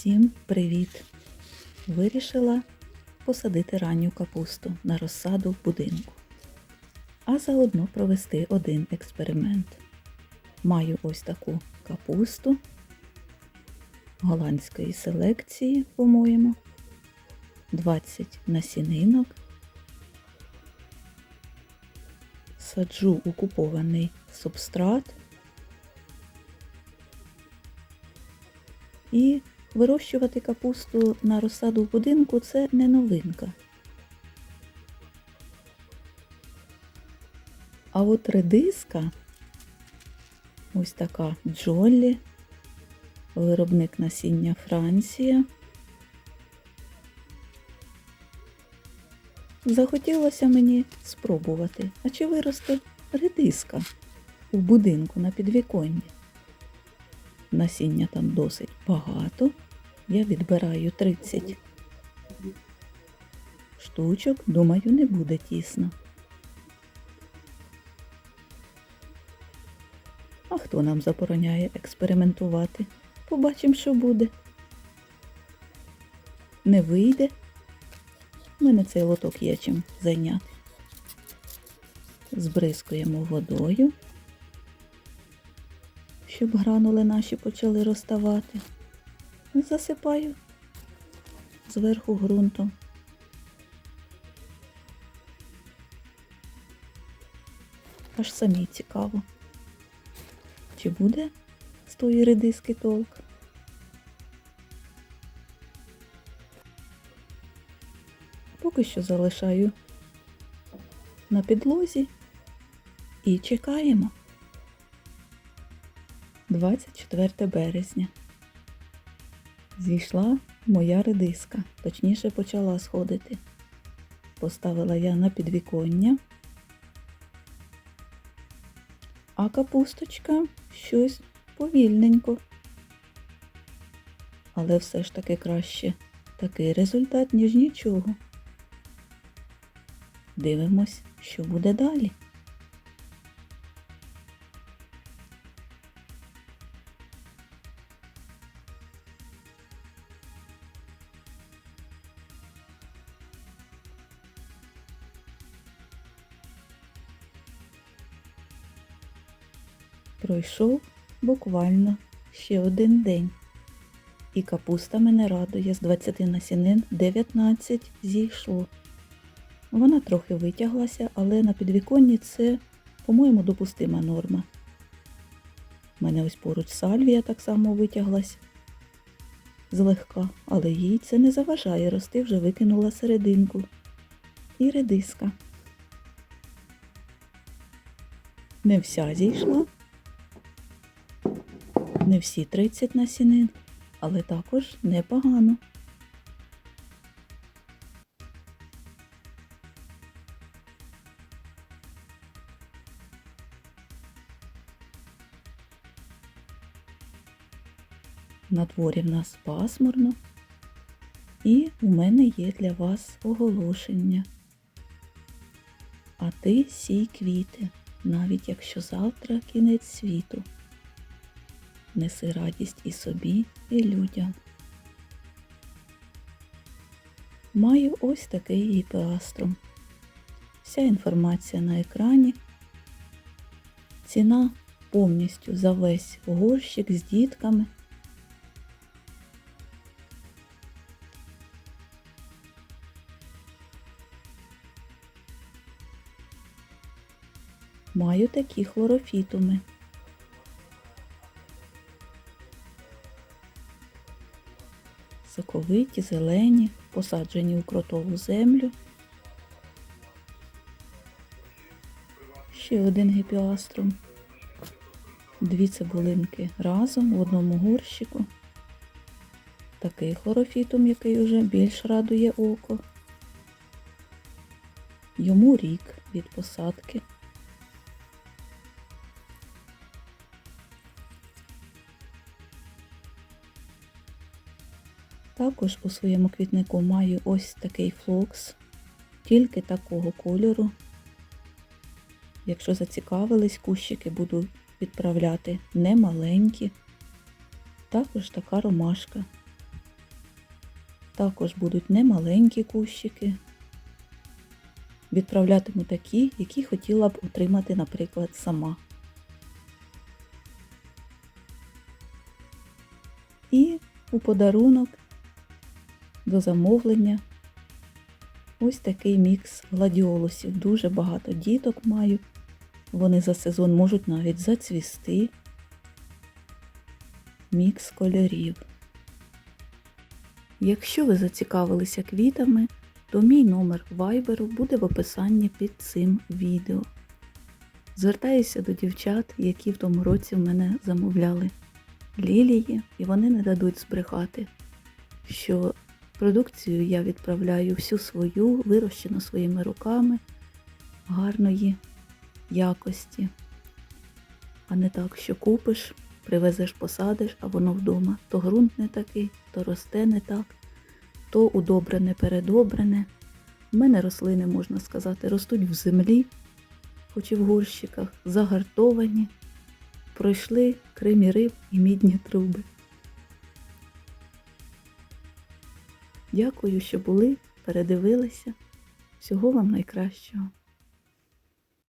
Всім привіт! Вирішила посадити ранню капусту на розсаду в будинку, а заодно провести один експеримент. Маю ось таку капусту голландської селекції, по-моєму, 20 насінинок. Саджу у купований субстрат. І вирощувати капусту на розсаду в будинку це не новинка. А от редиска, ось така Джоллі, виробник насіння Франція. Захотілося мені спробувати, а чи виросте редиска у будинку на підвіконні. Насіння там досить багато. Я відбираю 30 штучок, думаю, не буде тісно. А хто нам забороняє експериментувати? Побачимо, що буде. Не вийде. У мене цей лоток є чим зайняти. Збризкуємо водою щоб гранули наші почали розставати. Засипаю зверху ґрунтом. Аж самі цікаво. Чи буде з тої редиски толк? Поки що залишаю на підлозі і чекаємо. 24 березня. Зійшла моя редиска, точніше почала сходити. Поставила я на підвіконня, а капусточка щось повільненько. Але все ж таки краще такий результат, ніж нічого. Дивимось, що буде далі. Пройшов буквально ще один день. І капуста мене радує з 20 насінин 19 зійшло. Вона трохи витяглася, але на підвіконні це, по-моєму, допустима норма. У мене ось поруч сальвія так само витяглась злегка, але їй це не заважає рости, вже викинула серединку. І редиска. Не вся зійшла не всі 30 насінин, але також непогано. На дворі в нас пасмурно, і у мене є для вас оголошення. А ти сій квіти, навіть якщо завтра кінець світу неси радість і собі, і людям. Маю ось такий гіпеаструм. Вся інформація на екрані. Ціна повністю за весь горщик з дітками. Маю такі хлорофітуми. Соковиті, зелені, посаджені у кротову землю. Ще один гіпіаструм. Дві цибулинки разом в одному горщику. Такий хлорофітум, який вже більш радує око. Йому рік від посадки. Також у своєму квітнику маю ось такий флокс, тільки такого кольору. Якщо зацікавились, кущики буду відправляти не маленькі. Також така ромашка. Також будуть немаленькі кущики. Відправлятиму такі, які хотіла б отримати, наприклад, сама. І у подарунок до замовлення ось такий мікс гладіолусів. Дуже багато діток маю. Вони за сезон можуть навіть зацвісти. Мікс кольорів. Якщо ви зацікавилися квітами, то мій номер вайберу буде в описанні під цим відео. Звертаюся до дівчат, які в тому році в мене замовляли лілії, і вони не дадуть збрехати, що продукцію я відправляю всю свою, вирощену своїми руками, гарної якості. А не так, що купиш, привезеш, посадиш, а воно вдома. То ґрунт не такий, то росте не так, то удобрене, передобрене. У мене рослини, можна сказати, ростуть в землі, хоч і в горщиках, загартовані, пройшли кримі риб і мідні труби. Дякую, що були, передивилися. Всього вам найкращого.